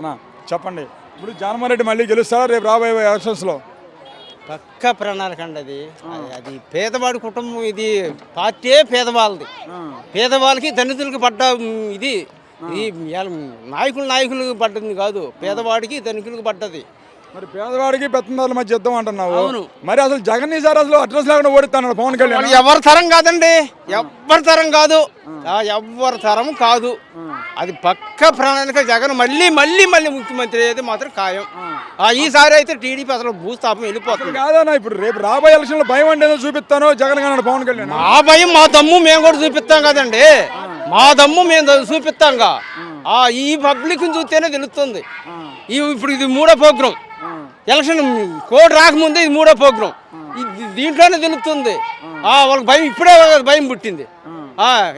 అన్న చెప్పండి. ఇప్పుడు జగన్మోహన్ రెడ్డి మళ్ళీ గెలుస్తారా రేపు రాబోయే ఎలక్షన్స్లో? పక్క ప్రణాళిక అండి అది అది- పేదవాడి కుటుంబం ఇది పార్టీ పేదవాళ్ళది. పేదవాళ్ళకి దళితులకి పడ్డ ఇది ఇది ఇవాళ నాయకులు నాయకులకు పడ్డది కాదు. పేదవాడికి ధనికులకు పడ్డది. మరి పేదవాడికి పెత్తందారుల మధ్య యుద్ధం అంటున్నావు. మరి అసలు జగన్ ఈసారి అసలు అడ్రస్ లేకుండా ఓడిస్తాడు పవన్ కళ్యాణ్. ఎవరి తరం కాదండి? ఎవరి తరం కాదు. ఆ, ఎవరి తరం కాదు. అది పక్క ప్రణాళిక జగన్. మళ్ళీ మళ్ళీ మళ్ళీ ముఖ్యమంత్రి అయితే మాత్రం ఖాయం. ఆ, ఈసారి అయితే టీడీపీ అసలు భూస్థాపం వెళ్ళిపోతుంది. కాదన్నా ఇప్పుడు రేపు రాబోయే ఎలక్షన్లో భయం అంటే చూపిస్తాను జగన్ గారు పవన్ కళ్యాణ్ మా భయం మా దమ్ము మేము కూడా చూపిస్తాం కదండి. మా దమ్ము మేము చూపిస్తాంగా. ఆ. ఈ పబ్లిక్ చూస్తేనే తెలుస్తుంది. ఈ ఇప్పుడు ఇది మూడో ప్రోగ్రాం. ఎలక్షన్ కోడ్ రాకముందే ఇది మూడో ప్రోగ్రాం. ఇది దీంట్లోనే తెలుస్తుంది ఆ వాళ్ళకి భయం ఇప్పుడే భయం పుట్టింది.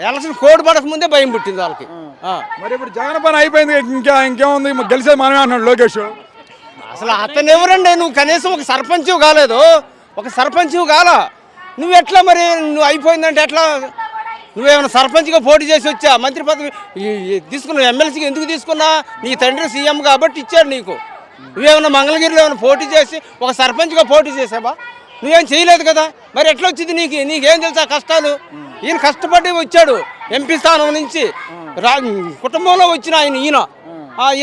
ఎలక్షన్ కోడ్ పడక ముందే భయం పుట్టింది వాళ్ళకి. మరి ఇప్పుడు జగన్ పని అయిపోయింది. ఇంకా ఇంకేముంది? గెలిచేది మనమే అంటున్నాడు లోకేష్. అసలు అతను ఎవరండి? నువ్వు కనీసం ఒక సర్పంచ్ కాలేదు. ఒక సర్పంచ్ కాల. నువ్వు ఎట్లా మరి నువ్వు అయిపోయిందంటే ఎట్లా? నువ్వేమైనా సర్పంచ్గా పోటీ చేసి వచ్చా? మంత్రి పదవి తీసుకున్నావు ఎమ్మెల్సీకి ఎందుకు తీసుకున్నా? నీ తండ్రి సీఎం కాబట్టి ఇచ్చాడు నీకు. నువ్వేమన్నా మంగళగిరిలో ఏమైనా పోటీ చేసి ఒక సర్పంచ్గా పోటీ చేసావా? నువ్వేం చేయలేదు కదా? మరి ఎట్లా వచ్చింది నీకు? నీకేం తెలుసా కష్టాలు? ఈయన కష్టపడి వచ్చాడు ఎంపీ స్థానం నుంచి. రా కుటుంబంలో వచ్చిన ఆయన ఈయన.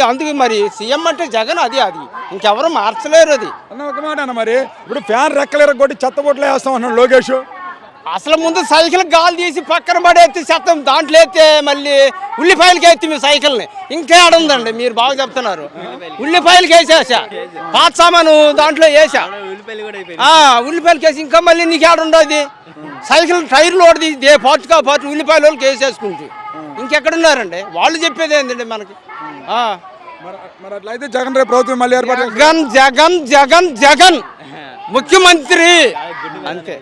అందుకు మరి సీఎం అంటే జగన్ అది అది. ఇంకెవరు మార్చలేరు అది. అన్న ఒక మాట అన్న మరి. ఇప్పుడు ఫ్యాన్ రెక్కలు కొట్టి చెత్త బొట్లు వేస్తాం అన్నాడు లోకేష్. అసలు ముందు సైకిల్ గాలి తీసి పక్కన పడేస్తే చెత్తం దాంట్లో ఎత్తే మళ్ళీ ఉల్లిపాయలకి ఎత్తి మీ సైకిల్ని. ఇంకేడ ఉందండి మీరు బాగా చెప్తున్నారు. ఉల్లిపాయలకి వేసేసా. పాత సామాను దాంట్లో వేసా. ఆ, ఉల్లిపాయలకి వేసి ఇంకా మళ్ళీ నీకు ఏడ ఉండదు. సైకిల్ టైర్లు ఓడిది దే పార్ట్గా పార్ట్ ఉల్లిపాయల వాళ్ళకి వేసేసుకుంటూ ఇంకెక్కడున్నారండి? వాళ్ళు చెప్పేది ఏంటండి మనకి? ఆ. మరి మరి అట్లయితే జగన్ రేపు ప్రభుత్వం మళ్ళీ ఏర్పాటు. జగన్ జగన్ జగన్ జగన్. ముఖ్యమంత్రి. అంతే.